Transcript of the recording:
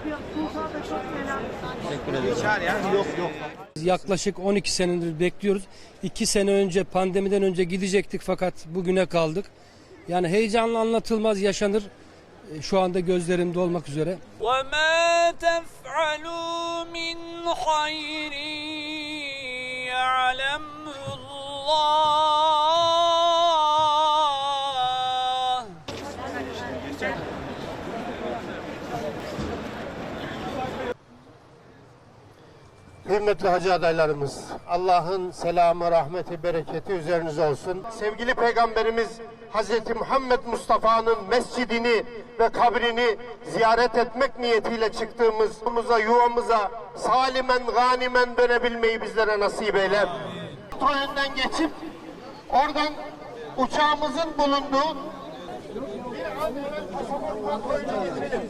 öpüyorum. Sultan da çok selam. Yaklaşık 12 senedir bekliyoruz. 2 sene önce pandemiden önce gidecektik fakat bugüne kaldık. Yani heyecanla anlatılmaz yaşanır. E, Şu anda gözlerimde olmak üzere. وما تفعلوا من خير يعلمه الله Hürmetli hacı adaylarımız, Allah'ın selamı, rahmeti, bereketi üzerinize olsun. Sevgili Peygamberimiz Hazreti Muhammed Mustafa'nın mescidini ve kabrini ziyaret etmek niyetiyle çıktığımız yuvamıza, salimen, ganimen dönebilmeyi bizlere nasip eyle. Kontrolünden geçip oradan uçağımızın bulunduğu bir an evvel pasaport kontrolüne getirelim.